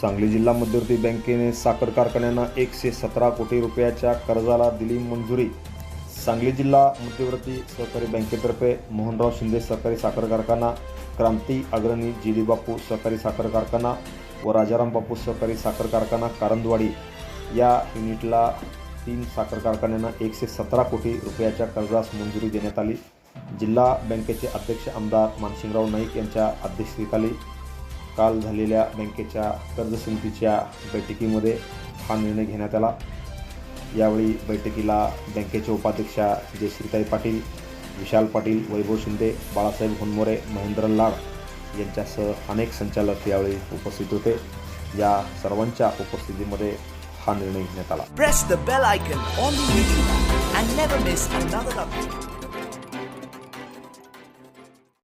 सांगली जिल्हा मध्यवर्ती बँकेने साखर कारखान्यांना एकशे सतरा कोटी रुपयाच्या कर्जाला दिली मंजुरी. सांगली जिल्हा मध्यवर्ती सहकारी बँकेतर्फे मोहनराव शिंदे सहकारी साखर कारखाना क्रांती अग्रणी जिलीबापू सहकारी साखर कारखाना व राजाराम बापू सहकारी साखर कारखाना कारंदवाडी या युनिटला तीन साखर कारखान्यांना एकशे सतरा कोटी रुपयाच्या कर्जास मंजुरी देण्यात आली. जिल्हा बँकेचे अध्यक्ष आमदार मानसिंगराव नाईक यांच्या अध्यक्षतेखाली काल झालेल्या बँकेच्या कर्ज समितीच्या बैठकीमध्ये हा निर्णय घेण्यात आला. यावेळी बैठकीला बँकेच्या उपाध्यक्षा जयश्रीताई पाटील विशाल पाटील वैभव शिंदे बाळासाहेब हुनमोरे महेंद्र लाड यांच्यासह अनेक संचालक यावेळी उपस्थित होते. या सर्वांच्या उपस्थितीमध्ये हा निर्णय घेण्यात आला.